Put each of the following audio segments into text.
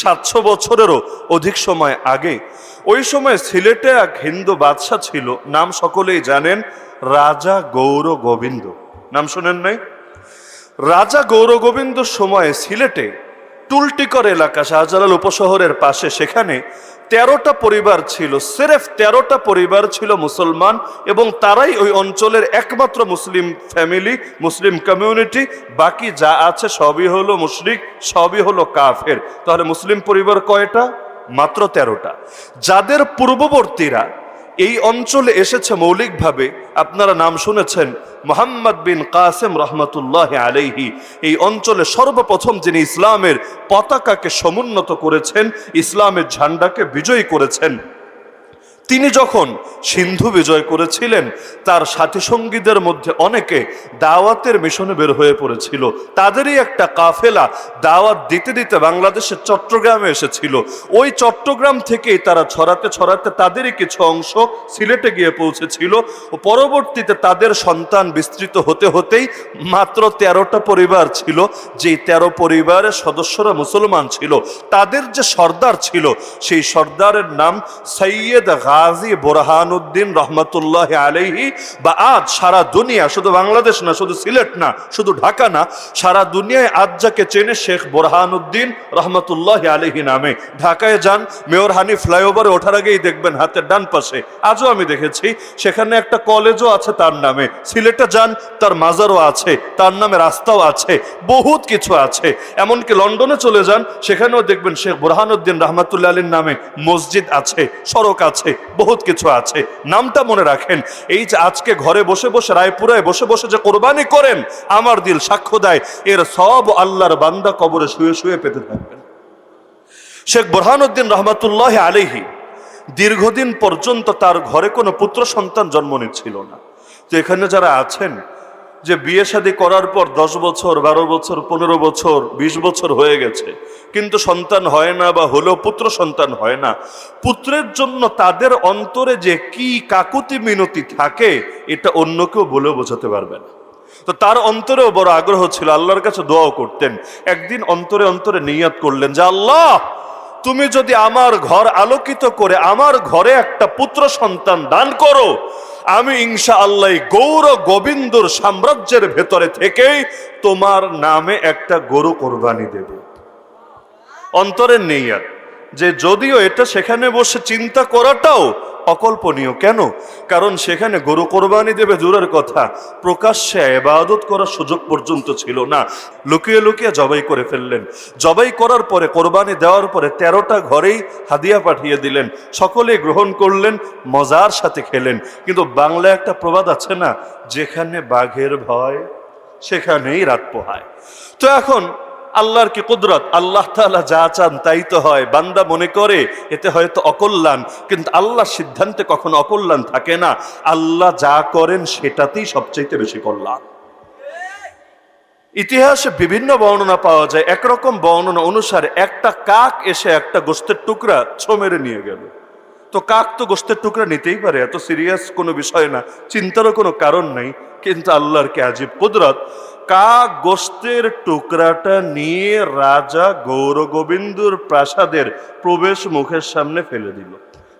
সাতশো বছরেরও অধিক সময় আগে। ওই সময় সিলেটে এক হিন্দু বাদশাহ ছিল, নাম সকলেই জানেন রাজা গৌর গোবিন্দ। নাম শোনেন নাই? রাজা গৌর গোবিন্দ সময়ে সিলেটে টুলটিকর এলাকা শাহজালাল উপশহরের পাশে। সেখানে তেরোটা পরিবার ছিল, সেরেফ তেরোটা পরিবার ছিল মুসলমান এবং তারাই ওই অঞ্চলের একমাত্র মুসলিম ফ্যামিলি, মুসলিম কমিউনিটি। বাকি যা আছে সবই হলো মুশরিক, সবই হলো কাফের। তাহলে মুসলিম পরিবার কয়টা? মাত্র তেরোটা। যাদের পূর্ববর্তীরা এই অঞ্চলে এসেছে মৌলিকভাবে আপনারা নাম শুনেছেন মোহাম্মদ বিন কাসেম রহমতুল্লাহ আলাইহি। এই অঞ্চলে সর্বপ্রথম যিনি ইসলামের পতাকাকে সমুন্নত করেছেন, ইসলামের ঝান্ডাকে বিজয়ী করেছেন। তিনি যখন সিন্ধু বিজয় করেছিলেন, তার সাথী সঙ্গীদের মধ্যে অনেকে দাওয়াতের মিশনে বের হয়ে পড়েছিল। তাদেরই একটা কাফেলা দাওয়াত দিতে দিতে বাংলাদেশের চট্টগ্রামে এসেছিল। ওই চট্টগ্রাম থেকেই তারা ছড়াতে ছড়াতে তাদেরই কিছু অংশ সিলেটে গিয়ে পৌঁছেছিল। ও পরবর্তীতে তাদের সন্তান বিস্তৃত হতে হতেই মাত্র তেরোটা পরিবার ছিল, যেই তেরো পরিবারের সদস্যরা মুসলমান ছিল। তাদের যে সর্দার ছিল, সেই সর্দারের নাম সৈয়দ গাজী বোরহানুদ্দিন রহমতুল্লাহ আলাইহি, বা আজ সারা দুনিয়া, শুধু বাংলাদেশ না, শুধু সিলেট না, শুধু ঢাকা না, সারা দুনিয়ায় আজ যাকে চেনে শেখ বোরহানুদ্দিন রহমতুল্লাহ আলাইহি নামে। ঢাকায় যান, মেয়র হানি ফ্লাইওভারে ওঠার আগেই দেখবেন হাতের ডান পাশে। আজও আমি দেখেছি, সেখানে একটা কলেজও আছে তার নামে। সিলেটে যান, তার মাজারও আছে, তার নামে রাস্তাও আছে, বহুত কিছু আছে। এমনকি লন্ডনে চলে যান, সেখানেও দেখবেন শেখ বোরহানুদ্দিন রহমতুল্লাহ আলীর নামে মসজিদ আছে, সড়ক আছে। বহুত কিছু আছে। নামটা মনে রাখেন। এই যে আজকে ঘরে বসে বসে, রায়পুরায় বসে বসে যে কোরবানি করেন, আমার দিল সাক্ষ্য দেয়, এর সব আল্লাহর বান্দা কবরে শুয়ে শুয়ে পেতে থাকবেন। শেখ বোরহানুদ্দিন রহমতুল্লাহ আলিহি দীর্ঘদিন পর্যন্ত তার ঘরে কোনো পুত্র সন্তান জন্ম নিচ্ছিল না। তো এখানে যারা আছেন যে বিয়ে শাদী করার পর দশ বছর, বারো বছর, পনেরো বছর, বিশ বছর হয়ে গেছে। কিন্তু সন্তান হয় না বা হলেও পুত্র সন্তান হয় না। পুত্রের জন্য তাদের অন্তরে যে কি কাকুতি মিনতি থাকে, এটা অন্য কেউ বলেও বোঝাতে পারবে না। তো তার অন্তরেও বড় আগ্রহ ছিল, আল্লাহর কাছে দোয়াও করতেন। একদিন অন্তরে অন্তরে নিয়াত করলেন যে, আল্লাহ, তুমি যদি আমার ঘর আলোকিত করে আমার ঘরে একটা পুত্র সন্তান দান করো আমি ইনশা আল্লাহ গৌর গোবিন্দর সাম্রাজ্যের ভেতরে থেকেই তোমার নামে একটা গরু কোরবানি দেব। অন্তরের নেই আর যে যদিও এটা সেখানে বসে চিন্তা করাটাও অকল্পনীয়। কেন? কারণ সেখানে গরু কোরবানি দেবে দূরের কথা। প্রকাশ্যে এবাদত করার সুযোগ পর্যন্ত ছিল না। লুকিয়ে লুকিয়ে জবাই করে ফেললেন। জবাই করার পরে, কোরবানি দেওয়ার পরে তেরোটা ঘরেই হাদিয়া পাঠিয়ে দিলেন। সকলে গ্রহণ করলেন, মজার সাথে খেলেন। কিন্তু বাংলা একটা প্রবাদ আছে না? যেখানে বাঘের ভয়, সেখানেই রাত পোহায়। তো এখন আল্লাহর কি কুদরত? আল্লাহ তাআলা যা চান তাই তো হয়। বান্দা মনে করে, এতে হয়তো অকল্যাণ, কিন্তু আল্লাহর সিদ্ধান্তে কখনো অকল্যাণ থাকে না। আল্লাহ যা করেন সেটাতেই সবচাইতে বেশি কল্যাণ। ইতিহাসে বিভিন্ন বর্ণনা পাওয়া যায়। একরকম বর্ণনা অনুসারে একটা কাক এসে একটা গোস্তের টুকরা ছো মেরে নিয়ে গেল। তো কাক তো গোস্তের টুকরা নিতেই পারে, এত সিরিয়াস কোনো বিষয় না। চিন্তারও কোনো কারণ নেই, কিন্তু আল্লাহর কে আজীব কুদরত? কাক গোস্তের টুকরাটা নিয়ে রাজা গৌর গোবিন্দর প্রাসাদের প্রবেশ মুখের সামনে ফেলে দিল।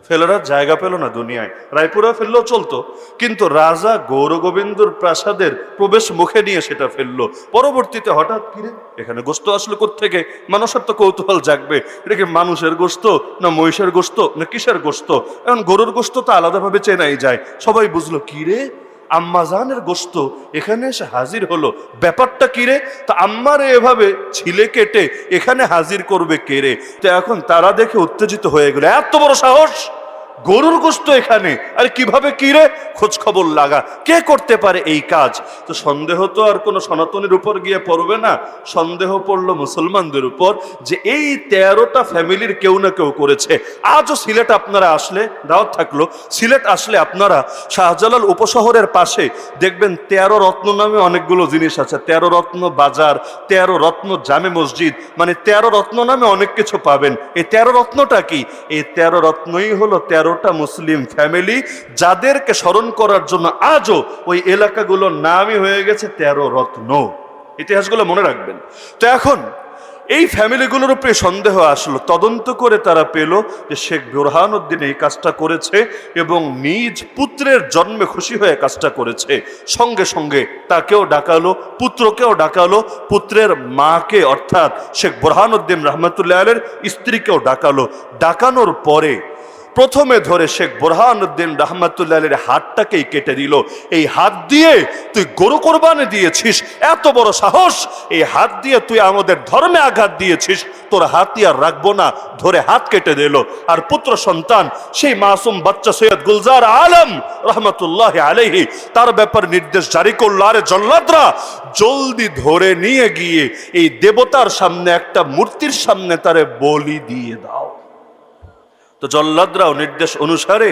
ফেলার জায়গা পেল না দুনিয়ায়। রায়পুরা ফেললেও চলতো। কিন্তু রাজা গৌর গোবিন্দর প্রাসাদের প্রবেশ মুখে নিয়ে সেটা ফেলল। পরবর্তীতে হঠাৎ কিরে এখানে গোস্ত আসলো থেকে মানুষের তো কৌতূহল জাগবে। এটা কি মানুষের গোস্ত না মহিষের গোস্ত না কিসের গোস্ত? এখন গরুর গোস্ত তো আলাদাভাবে চেনাই যায়। সবাই বুঝলো কিরে আম্মাজানের গোস্ত, এখানে এসে হাজির হলো। ব্যাপারটা কিরে তা আম্মার এভাবে ছিলে কেটে এখানে হাজির করবে কেরে তো এখন তারা দেখে উত্তেজিত হয়ে গেল। এত বড় সাহস! গরুর গোস্ত এখানে। আর কীভাবে কি রে? খোঁজ খবর লাগা। কে করতে পারে এই কাজ? তো সন্দেহ তো আর কোনো সনাতনের উপর গিয়ে পড়বে না। সন্দেহ পড়ল মুসলমানদের উপর যে এই তেরোটা ফ্যামিলির কেউ না কেউ করেছে। আজও সিলেট আপনারা আসলে, দাওয়াত থাকল, সিলেট আসলে আপনারা শাহজালাল উপশহরের পাশে দেখবেন তেরো রত্ন নামে অনেকগুলো জিনিস আছে। তেরো রত্ন বাজার, তেরো রত্ন জামে মসজিদ মানে তেরো রত্ন নামে অনেক কিছু পাবেন। এই তেরো রত্নটা কি? এই তেরো রত্নই হলো তেরোটা মুসলিম ফ্যামিলি যাদেরকে স্মরণ করার জন্য আজও ওই এলাকাগুলোর নামই হয়ে গেছে তেরো রত্ন। ইতিহাসগুলো মনে রাখবেন। তো এখন এই ফ্যামিলিগুলোর উপরে সন্দেহ আসলো, তদন্ত করে তারা পেল যে শেখ বোরহানুদ্দিন এই কাজটা করেছে এবং নিজ পুত্রের জন্মে খুশি হয়ে কাজটা করেছে। সঙ্গে সঙ্গে তাকেও ডাকালো, পুত্রকেও ডাকালো, পুত্রের মাকে অর্থাৎ শেখ বোরহানুদ্দিন রহমতুল্লাহ আলের স্ত্রীকেও ডাকালো। ডাকানোর পরে প্রথমে ধরে শেখ বোরহানুদ্দিন রহমতুল্লাহ আলীর হাতটাকেই কেটে দিল। এই হাত দিয়ে তুই গরু কোরবানি দিয়েছিস, এত বড় সাহস। এই হাত দিয়ে তুই আমাদের ধর্মে আঘাত দিয়েছিস, তোর হাতই আর রাখব না, ধরে হাত কেটে দিল। আর পুত্র সন্তান, সেই মাসুম বাচ্চা সৈয়দ গুলজার আলম রহমতুল্লাহ আলহি তার ব্যাপার নির্দেশ জারি করল। আরে জল্লাদরা, জলদি ধরে নিয়ে গিয়ে এই দেবতার সামনে, একটা মূর্তির সামনে তারে বলি দিয়ে দাও। তো জল্লাদরাও নির্দেশ অনুসারে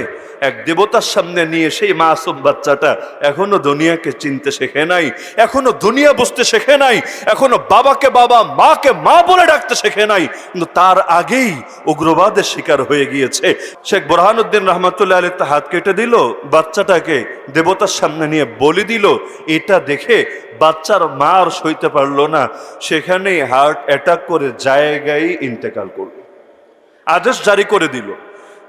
এক দেবতার সামনে নিয়ে সেই মাসুম বাচ্চাটা এখনও দুনিয়াকে চিনতে শেখে নাই, এখনও দুনিয়া বুঝতে শেখে নাই, এখনও বাবাকে বাবা, মাকে মা বলে ডাকতে শেখে নাই। কিন্তু তার আগেই উগ্রবাদের শিকার হয়ে গিয়েছে। শেখ বোরহানুদ্দিন রহমতুল্লাহ আলী তা হাত কেটে দিল, বাচ্চাটাকে দেবতার সামনে নিয়ে বলি দিল। এটা দেখে বাচ্চার মা আর সইতে পারল না। সেখানেই হার্ট অ্যাটাক করে জায়গায় ইন্তেকাল করল। আদেশ জারি করে দিল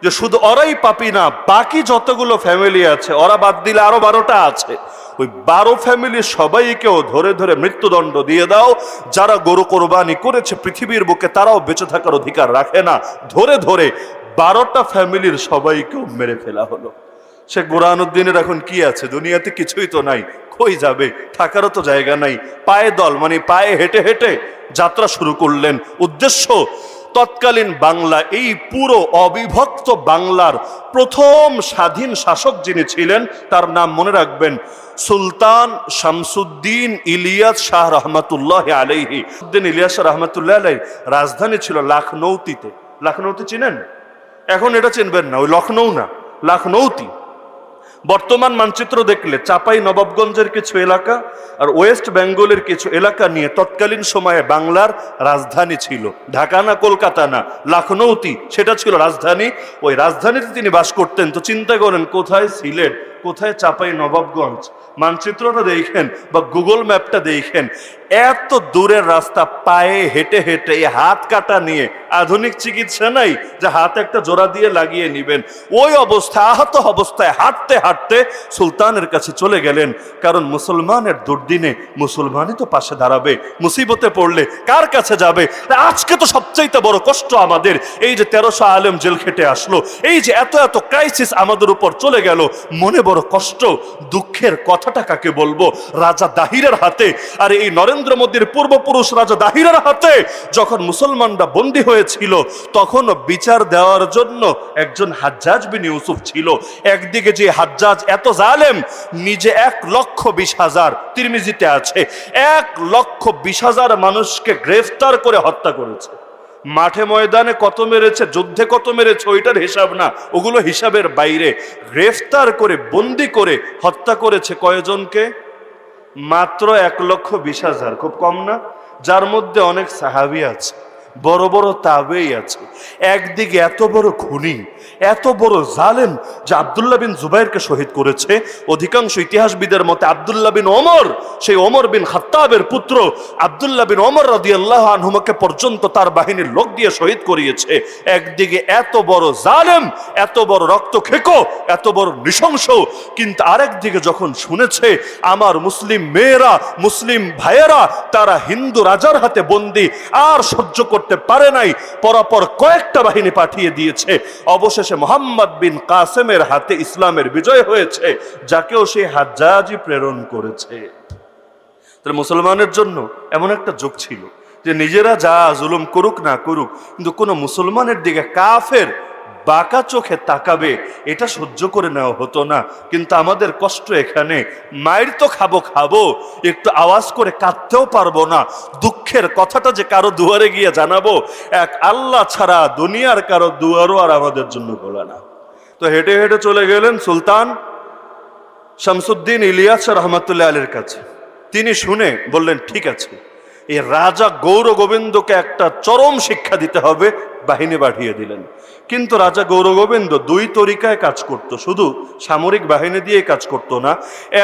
যে শুধু ওরাই পাপি না, বাকি যতগুলো ফ্যামিলি আছে, ওরা বাদ দিলে আরও বারোটা আছে। ওই বারো ফ্যামিলি সবাইকেও ধরে ধরে মৃত্যুদণ্ড দিয়ে দাও। যারা গরু কোরবানি করেছে পৃথিবীর বুকে, তারাও বেঁচে থাকার অধিকার রাখে না। ধরে ধরে বারোটা ফ্যামিলির সবাইকেও মেরে ফেলা হলো। শেখ বুরহানুদ্দিনের এখন কি আছে? দুনিয়াতে কিছুই তো নাই। কই যাবে? থাকারও তো জায়গা নাই। পায়ে দল মানে পায়ে হেঁটে হেঁটে যাত্রা শুরু করলেন। উদ্দেশ্য তৎকালীন বাংলা, এই পুরো অবিভক্ত বাংলার প্রথম স্বাধীন শাসক যিনি ছিলেন, তার নাম মনে রাখবেন সুলতান শামসুদ্দিন ইলিয়াস শাহ রহমতুল্লাহ আলাইহি। উদ্দিন ইলিয়াস রহমতুল্লাহ আলাই রাজধানী ছিল লাখনৌতিতে। লাখনৌতি চিনেন? এখন এটা চিনবেন না, ওই লখনৌ না, লাখনৌতি। বর্তমান মানচিত্র দেখলে চাপাই নবাবগঞ্জের কিছু এলাকা আর ওয়েস্ট বেঙ্গলের কিছু এলাকা নিয়ে তৎকালীন সময়ে বাংলার রাজধানী ছিল। ঢাকা না কলকাতা না, লখনৌতি, সেটা ছিল রাজধানী। ওই রাজধানীতে তিনি বাস করতেন। তো চিন্তা করেন, কোথায় সিলেট? কোথায়? চাপাই নবাবগঞ্জ। মানচিত্রটা দেখেন বা গুগল ম্যাপটা দেখেন। এত দূরের রাস্তা, পায়ে হেঁটে হেঁটে, এই হাত কাটা নিয়ে। আধুনিক চিকিৎসা নাই যে হাত একটা জোড়া দিয়ে লাগিয়ে নিবেন। ওই অবস্থায় আহত অবস্থায় হাঁটতে হাঁটতে সুলতানের কাছে চলে গেলেন। কারণ মুসলমানের দুর্দিনে মুসলমানই তো পাশে দাঁড়াবে। মুসিবতে পড়লে কার কাছে যাবে? আজকে তো সবচাইতে বড় কষ্ট আমাদের। এই যে তেরোশো আলেম জেল খেটে আসলো, এই যে এত এত ক্রাইসিস আমাদের উপর চলে গেল, মনে বড় কষ্ট, দুঃখের কথাটা কাকে বলব? রাজা দাহিরের হাতে। আর এই নরেন্দ্র মোদীর পূর্বপুরুষ রাজা দাহিরের হাতে যখন মুসলমানরা বন্দী হয়েছিল, তখন বিচার দেওয়ার জন্য একজন হাজ্জাজ বিন ইউসুফ ছিল। একদিকে যে হাজ্জাজ এত জালেম, নিজে এক লক্ষ বিশ হাজার তিরমিজিতে আছে। এক লক্ষ বিশ হাজার মানুষকে গ্রেফতার করে হত্যা করেছে। মাঠে ময়দানে কত মেরেছে, যুদ্ধে কত মেরেছে, ওইটার হিসাব না। ওগুলো হিসাবের বাইরে। গ্রেফতার করে, বন্দি করে হত্যা করেছে কয়জনকে? মাত্র এক লক্ষ বিশ হাজার, খুব কম না? যার মধ্যে অনেক সাহাবি আছে। বড় বড় তাবেই আছে। একদিকে এত বড় খুনি, এত বড় জালেম যে আবদুল্লাহ বিন জুবাইরকে শহীদ করেছে। অধিকাংশ ইতিহাসবিদের মতে আবদুল্লাহ বিন ওমর, সেই ওমর বিন খাত্তাবের পুত্র আবদুল্লাহ বিন ওমর রাদি আল্লাহ আনহুমাকে পর্যন্ত তার বাহিনীর লোক দিয়ে শহীদ করিয়েছে। একদিকে এত বড় জালেম, এত বড় রক্ত খেকো এত বড় নৃশংস, কিন্তু আরেক দিকে যখন শুনেছে আমার মুসলিম মেয়েরা, মুসলিম ভাইয়েরা, তারা হিন্দু রাজার হাতে বন্দি, আর সহ্য করতে পারে নাই, পরপর কয়েকটা বাহিনী পাঠিয়ে দিয়েছে। অবশেষে মোহাম্মদ বিন কাসেমের হাতে ইসলামের বিজয় হয়েছে, যাকেও সে হাজ্জাজি প্রেরণ করেছে। তাহলে মুসলমানের জন্য এমন একটা যোগ ছিল যে নিজেরা যা জুলুম করুক না করুক, কিন্তু কোনো মুসলমানের দিকে কাফের বাঁকা চোখে তাকাবে, এটা সহ্য করে নেওয়া হতো না। কিন্তু আমাদের কষ্ট এখানে, মায়ের তো খাব খাব, একটু আওয়াজ করে কাঁদতেও পারব না। দুঃখের কথাটা যে কারও দুয়ারে গিয়ে জানাব, এক আল্লাহ ছাড়া দুনিয়ার কারও দুয়ারও আর আমাদের জন্য খোলা না। তো হেঁটে হেঁটে চলে গেলেন সুলতান শামসুদ্দিন ইলিয়াস রহমতুল্লাহ আলীর কাছে। তিনি শুনে বললেন, ঠিক আছে, এই রাজা গৌর গোবিন্দকে একটা চরম শিক্ষা দিতে হবে বাহিনী পাঠিয়ে দিলেন। কিন্তু রাজা গৌরগোবিন্দ দুই তরিকায় কাজ করত। শুধু সামরিক বাহিনী দিয়ে কাজ করত না,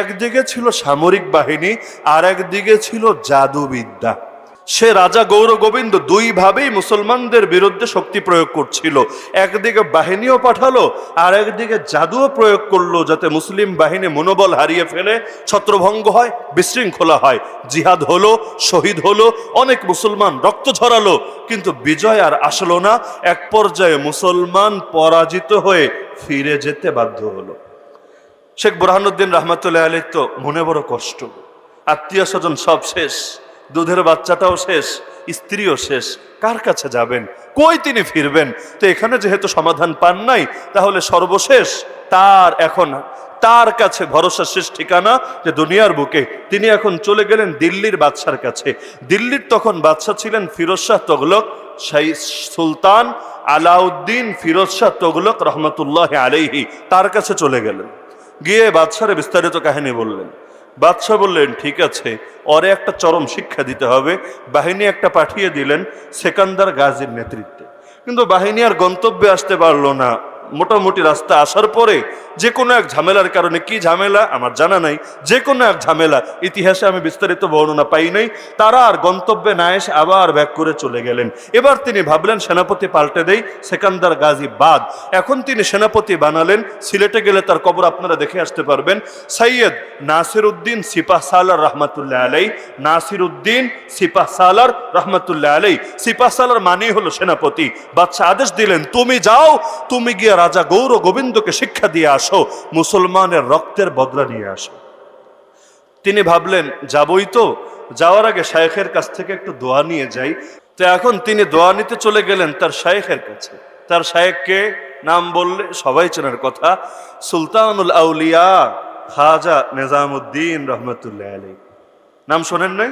একদিকে ছিল সামরিক বাহিনী আর একদিকে ছিল জাদুবিদ্যা। সে রাজা গৌর গোবিন্দ দুইভাবেই মুসলমানদের বিরুদ্ধে শক্তি প্রয়োগ করছিল। একদিকে বাহিনীও পাঠালো, আর একদিকে জাদুও প্রয়োগ করল যাতে মুসলিম বাহিনী মনোবল হারিয়ে ফেলে, ছত্রভঙ্গ হয়, বিশৃঙ্খলা হয়। জিহাদ হলো, শহীদ হলো, অনেক মুসলমান রক্ত ঝরালো, কিন্তু বিজয় আর আসলো না। এক পর্যায়ে মুসলমান পরাজিত হয়ে ফিরে যেতে বাধ্য হলো। শেখ বুরহানুদ্দিন রহমতুল্লাহ আলী তো মনে বড় কষ্ট। আত্মীয় স্বজন সব শেষ। দুধের বাচ্চাটাও শেষ, স্ত্রীও শেষ। কার কাছে যাবেন? কই তিনি ফিরবেন? তো এখানে যেহেতু সমাধান পান নাই, তাহলে সর্বশেষ তার এখন, তার কাছে ভরসা শেষ ঠিকানা যে দুনিয়ার বুকে। তিনি এখন চলে গেলেন দিল্লির বাদশার কাছে। দিল্লির তখন বাদশা ছিলেন ফিরোজ শাহ তগলক, সেই সুলতান আলাউদ্দিন ফিরোজ শাহ তগলক রহমতুল্লাহ আলাইহি, তার কাছে চলে গেলেন। গিয়ে বাদশারে বিস্তারিত কাহিনী বললেন। বাদশাহ বললেন, ঠিক আছে, অরে একটা চরম শিক্ষা দিতে হবে। বাহিনী একটা পাঠিয়ে দিলেন সেকান্দার গাজীর নেতৃত্বে। কিন্তু বাহিনী আর গন্তব্যে আসতে পারল না। মোটামুটি রাস্তা আসার পরে যে কোনো এক ঝামেলার কারণে, কি ঝামেলা? আমার জানা নাই। যে কোনো এক ঝামেলা। ইতিহাসে আমি বিস্তারিত বর্ণনা পাই নাই। তারা আর গন্তব্যে না এসে আবার ব্যাক করে চলে গেলেন। এবার তিনি ভাবলেন, সেনাপতি পাল্টে দেই, সেকান্দার গাজী বাদ। এখন তিনি সেনাপতি বানালেন। সিলেটে গেলে তার কবর আপনারা দেখে আসতে পারবেন। সৈয়দ নাসির উদ্দিন সিপাহ সালার রহমতুল্লাহ আলাই নাসির উদ্দিন সিপাহ সালার রহমতুল্লাহ আলাই সিপাহ সালার মানেই হলো সেনাপতি। বাদশাহ আদেশ দিলেন, তুমি যাও, তুমি গিয়ে রাজা গৌর গোবিন্দকে শিক্ষা দিয়ে আসো, মুসলমানের রক্তের বদলা নিয়ে আসো। তিনি ভাবলেন, যাবই তো, যাওয়ার আগে শায়েখের কাছ থেকে একটু দোয়া নিয়ে যাই। তো এখন তিনি দোয়া নিতে চলে গেলেন তার শায়েখের কাছে। তার শায়েখকে নাম বললে সবাই চেনার কথা, সুলতানুল আউলিয়া খাজা নিজামুদ্দিন রহমতুল্লাহ আলী নাম শোনেন নাই?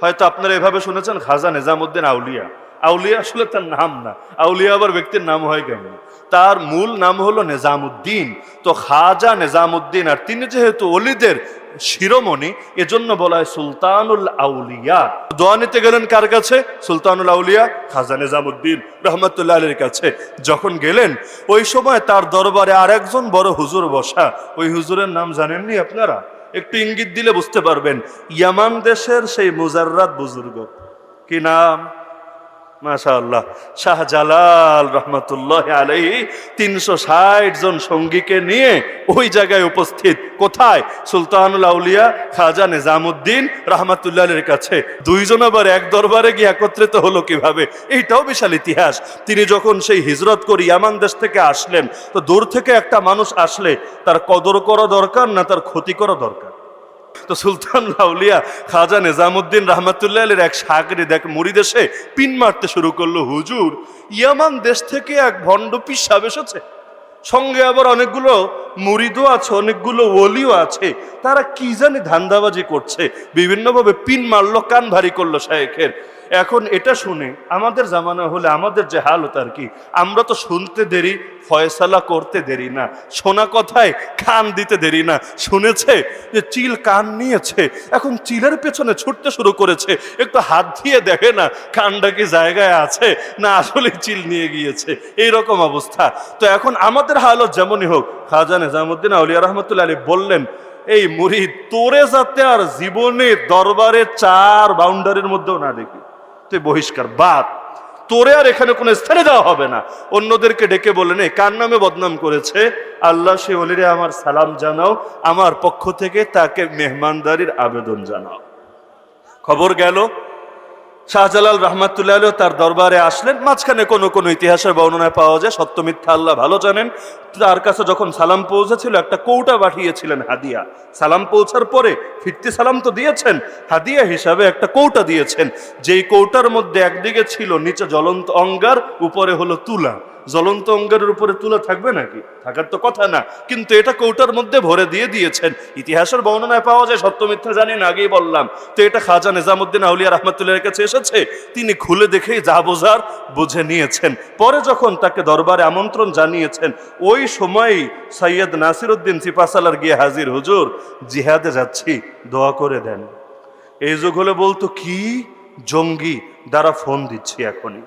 হয়তো আপনারা এভাবে শুনেছেন, খাজা নিজামুদ্দিন আউলিয়া। আউলিয়া আসলে তার নাম না। আউলিয়া আবার ব্যক্তির নাম হয় কেমন? তার মূল নাম হলো নিজামুদ্দিন। তো খাজা নিজামুদ্দিন আর তিনি যেহেতু অলিদের শিরোমণি, এজন্য বলা হয় সুলতানুল আউলিয়া। দোয়া নিতে গেলেন কার কাছে? সুলতানুল আউলিয়া, খাজা নিজামুদ্দিন রহমতুল্লাহ আলীর কাছে। যখন গেলেন, ওই সময় তার দরবারে আর একজন বড় হুজুর বসা। ওই হুজুরের নাম জানেননি আপনারা? একটু ইঙ্গিত দিলে বুঝতে পারবেন। ইয়ামান দেশের সেই মুজাররাত বুজুর্গ। কি নাম? মাশাআল্লাহ। শাহজালাল রহমতুল্লাহ আলাইহি তিনশো ষাট জন সঙ্গীকে নিয়ে ওই জায়গায় উপস্থিত। কোথায়? সুলতানুল আউলিয়া, খাজা নিজামুদ্দিন রহমতুল্লাহের কাছে। দুইজন আবার এক দরবারে গিয়ে একত্রিত হলো কীভাবে? এইটাও বিশাল ইতিহাস। তিনি যখন সেই হিজরত করি ইয়ামান দেশ থেকে আসলেন, তো দূর থেকে একটা মানুষ আসলে, তার কদর করা দরকার না তার ক্ষতি করা দরকার? তো সুলতান লাউলিয়া খাজা নিজামুদ্দিন রহমতুল্লাহ আলীর এক সাগরে দেখ মুড়ি দেশে পিন মারতে শুরু করল। হুজুর, ইয়ামান দেশ থেকে এক ভণ্ড পিসাব এসেছে। সঙ্গে আবার অনেকগুলো মুরিদও আছে, অনেকগুলো ওলিও আছে। তারা কি জানি ধান্দাবাজি করছে। বিভিন্নভাবে পিন মারলো, কান ভারী করল শায়েখের এখন এটা শুনে আমাদের জামানা হলে আমাদের যে হাল হতো আর কি, আমরা তো শুনতে দেরি, ফয়সালা করতে দেরি না। শোনা কথায় কান দিতে দেরি না। শুনেছে যে চিল কান নিয়েছে, এখন চিলের পেছনে ছুটতে শুরু করেছে, একটু হাত দিয়ে দেখে না কানটা কি জায়গায় আছে, না আসলে চিল নিয়ে গিয়েছে। এই রকম অবস্থা। তো এখন আমাদের হালত যেমনই হোক, খাজা নিজামুদ্দিন আউলিয়া রহমতুল্লাহ আলী বললেন, এই মুড়ি তোরে যাতে আর জীবনে দরবারে চার বাউন্ডারির মধ্যেও না দেখি। তুই বহিষ্কার, বাদ। তোরে আর এখানে কোনো স্থানে দেওয়া হবে না। অন্যদেরকে ডেকে বলে নে, কার নামে বদনাম করেছে? আল্লাহ সে অলিরে আমার সালাম জানাও, আমার পক্ষ থেকে তাকে মেহমানদারির আবেদন জানাও। খবর গেল শাহজালাল রহমাতুল্লাহ তার দরবারে আসলেন। মাঝখানে কোনো কোনো ইতিহাসের বর্ণনায় পাওয়া যায়, সত্য, মিথ্যা আল্লাহ ভালো জানেন। তার কাছে যখন সালাম পৌঁছেছিল, একটা কৌটা পাঠিয়েছিলেন হাদিয়া। সালাম পৌঁছার পরে ফিরতি সালাম তো দিয়েছেন, হাদিয়া হিসাবে একটা কৌটা দিয়েছেন। যেই কৌটার মধ্যে একদিকে ছিল নিচে জ্বলন্ত অঙ্গার, উপরে হলো তুলা। জ্বলন্ত অঙ্গারের উপরে তুলে থাকবে নাকি? থাকার তো কথা না। কিন্তু এটা কৌটার মধ্যে ভরে দিয়ে দিয়েছেন। ইতিহাসের বর্ণনায় পাওয়া যায়, সত্য মিথ্যা জানি না, আগেই বললাম। তো এটা খাজা নিজামুদ্দিন আউলিয়া রহমতুল্লাহের কাছে এসেছে? তিনি খুলে দেখেই যা বোঝার বুঝে নিয়েছেন। পরে যখন তাকে দরবারে আমন্ত্রণ জানিয়েছেন, ওই সময়ই সৈয়দ নাসির উদ্দিন সিপাসালার গিয়ে হাজির, হুজুর, জিহাদে যাচ্ছি, দোয়া করে দেন। এই যুগ হলে বলতো, কি জঙ্গি দ্বারা ফোন দিচ্ছি এখনই।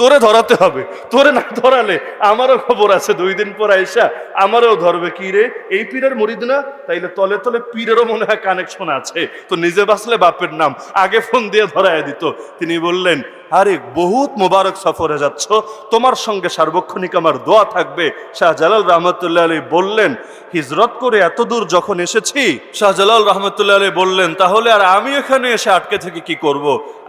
তোরে ধরাতে হবে, তোরে না ধরালে আমারও খবর আছে দুই দিন পর আইসা, আমারও ধরবে কি রে? এই পীরের মরিদ না? তাইলে তলে তলে পীরেরও মনে হয় কানেকশন আছে। তো নিজে বাঁচলে বাপের নাম, আগে ফোন দিয়ে ধরায় দিত। তিনি বললেন, আরে, বহুত মোবারক সফরে যাচ্ছ। তোমার সঙ্গে সার্বক্ষণিক আমার দোয়া থাকবে। শাহজালাল রহমতুল্লাহ আলী বললেন, হিজরত করে এত দূর যখন এসেছি? শাহজালাল রহমতুল্লাহ আলী বললেন, তাহলে আর আমি এখানে এসে আটকে থেকে কি করব।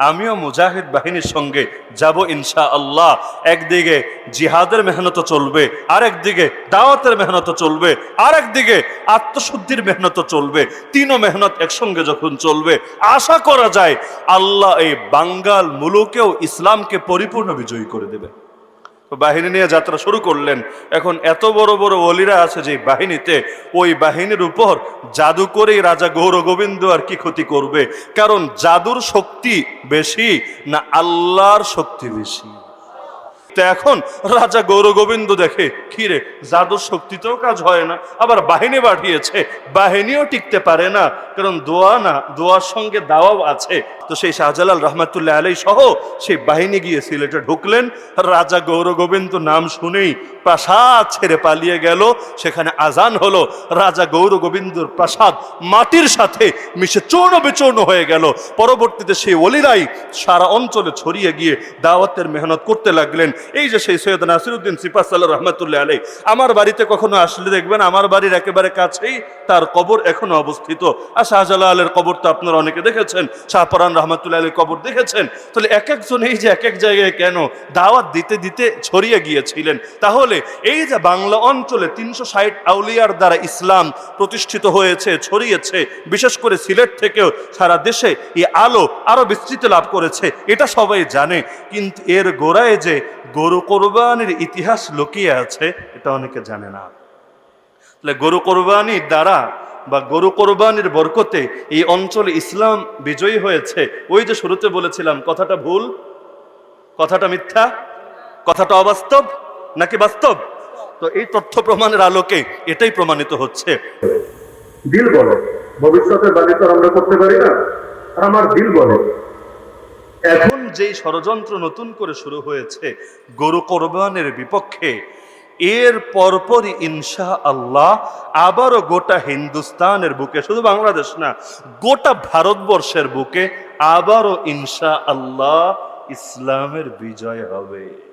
আমিও মুজাহিদ বাহিনীর সঙ্গে যাব ইনশা আল্লাহ, একদিকে জিহাদের মেহনত চলবে আর একদিকে দাওয়াতের মেহনত চলবে আর একদিকে আত্মশুদ্ধির মেহনত চলবে, তিনও মেহনত একসঙ্গে যখন চলবে, আশা করা যায় আল্লাহ এই বাঙ্গাল মুলুকেও ইসলামকে পরিপূর্ণ বিজয়ী করে দেবে। বাহিনী নিয়ে যাত্রা শুরু করলেন, এখন এত বড় বড় অলিরা আছে যে বাহিনীতে, ওই বাহিনীর উপর জাদু করেই রাজা গৌর গোবিন্দ আর কি ক্ষতি করবে? কারণ জাদুর শক্তি বেশি না আল্লাহর শক্তি বেশি? তো এখন রাজা গৌরগোবিন্দ দেখে, কিরে জাদু শক্তিতেও কাজ হয় না, আবার বাহিনী পাঠিয়েছে, বাহিনীও টিকতে পারে না, কারণ দোয়া না, দোয়ার সঙ্গে দাওয়াও আছে তো সেই শাহজালাল রহমাতুল্লাহ আলাই সহ সেই বাহিনী গিয়ে সিলেটে ঢুকলেন। রাজা গৌর গোবিন্দ নাম শুনেই প্রাসাদ ছেড়ে পালিয়ে গেল। সেখানে আজান হলো। রাজা গৌর গোবিন্দর প্রাসাদ মাটির সাথে মিশে চূর্ণ বিচূর্ণ হয়ে গেল। পরবর্তীতে সেই অলিরাই সারা অঞ্চলে ছড়িয়ে গিয়ে দাওয়াতের মেহনত করতে লাগলেন। এই যে সেই সৈয়দ নাসিরুদ্দিন সিপাসাল্লাহ রহমতুল্লাহ আলাই আমার বাড়িতে কখনো আসলে দেখবেন আমার বাড়ির একেবারে কাছেই তার কবর এখনও অবস্থিত। আর শাহজালালের কবর তো আপনারা অনেকে দেখেছেন। শাহপরান রহমতুল্লাহ আলীর কবর দেখেছেন, তাহলে এক একজন এই যে এক এক জায়গায় কেন দাওয়াত দিতে দিতে ছড়িয়ে গিয়েছিলেন? তাহলে এই যে বাংলা অঞ্চলে তিনশো ষাট আউলিয়ার দ্বারা ইসলাম প্রতিষ্ঠিত হয়েছে, ছড়িয়েছে, বিশেষ করে সিলেট থেকেও সারা দেশে এই আলো আরও বিস্তৃত লাভ করেছে, এটা সবাই জানে। কিন্তু এর গোড়ায় যে গরু কোরবানির ইতিহাস লুকিয়ে আছে, এটা অনেকে জানে না। তাহলে গরু কোরবানির দ্বারা বা গরু কোরবানির বরকতে এই অঞ্চলে ইসলাম বিজয়ী হয়েছে। ওই যে শুরুতে বলেছিলাম কথাটা ভুল? কথাটা মিথ্যা? কথাটা অবাস্তব নাকি বাস্তব? তো এই তথ্য প্রমাণের আলোকে এটাই প্রমাণিত হচ্ছে। দিল বলে ভবিষ্যতের বাণী তো আমরা করতে পারি না আমার দিল বলে। এখন যেই ষড়যন্ত্র নতুন করে শুরু হয়েছে গরু কোরবানের বিপক্ষে এর পরপরই ইনশা আল্লাহ আবারও গোটা হিন্দুস্তানের বুকে, শুধু বাংলাদেশ না, গোটা ভারতবর্ষের বুকে আবারও ইনশা আল্লাহ ইসলামের বিজয় হবে।